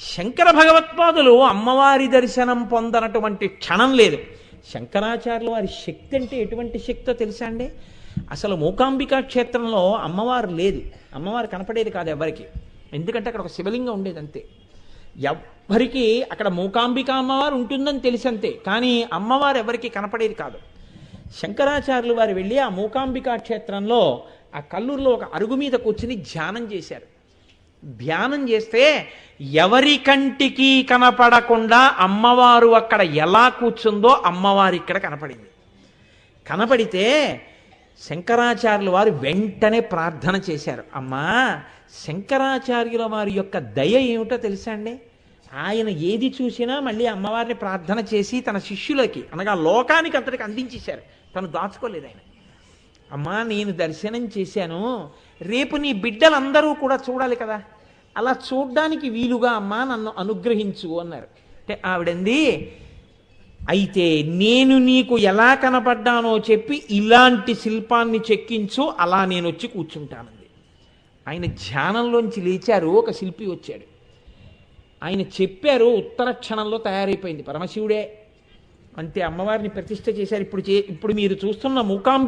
శంకర భగవత్పాదులు అమ్మవారి దర్శనం పొందనటువంటి క్షణం లేదు. శంకరాచార్యుల వారి శక్తి అంటే ఎటువంటి శక్తో తెలుసా అండి? అసలు మూకాంబికా క్షేత్రంలో అమ్మవారు లేదు. అమ్మవారు కనపడేది కాదు ఎవరికి ఎందుకంటే అక్కడ ఒక శివలింగం ఉండేది అంతే ఎవరికి అక్కడ మూకాంబిక అమ్మవారు ఉంటుందని తెలిసి అంతే కానీ అమ్మవారు ఎవరికి కనపడేది కాదు. శంకరాచార్యులు వారు వెళ్ళి ఆ మూకాంబికా క్షేత్రంలో ఆ కల్లూరులో ఒక అరుగు మీద కూర్చుని ధ్యానం చేశారు. ధ్యానం చేస్తే ఎవరి కంటికి కనపడకుండా అమ్మవారు అక్కడ ఎలా కూర్చుందో అమ్మవారు ఇక్కడ కనపడింది. కనపడితే శంకరాచార్యుల వారు వెంటనే ప్రార్థన చేశారు. అమ్మా శంకరాచార్యుల వారి యొక్క దయ ఏమిటో తెలుసా అండి? ఆయన ఏది చూసినా మళ్ళీ అమ్మవారిని ప్రార్థన చేసి తన శిష్యులకి అనగా లోకానికి అంతటికి అందించేశారు. తను దాచుకోలేదు ఆయన. అమ్మా నేను దర్శనం చేశాను. రేపు నీ బిడ్డలందరూ కూడా చూడాలి కదా. అలా చూడ్డానికి వీలుగా అమ్మా నన్ను అనుగ్రహించు అన్నారు. అంటే ఆవిడంది అయితే నేను నీకు ఎలా కనపడ్డానో చెప్పి ఇలాంటి శిల్పాన్ని చెక్కించు అలా నేను వచ్చి కూర్చుంటానంది. ఆయన ధ్యానంలోంచి లేచారు ఒక శిల్పి వచ్చాడు. ఆయన చెప్పారు ఉత్తర క్షణంలో తయారైపోయింది పరమశివుడే. అంతే అమ్మవారిని ప్రతిష్ట చేశారు ఇప్పుడు చే ఇప్పుడు మీరు చూస్తున్న మూకాంబి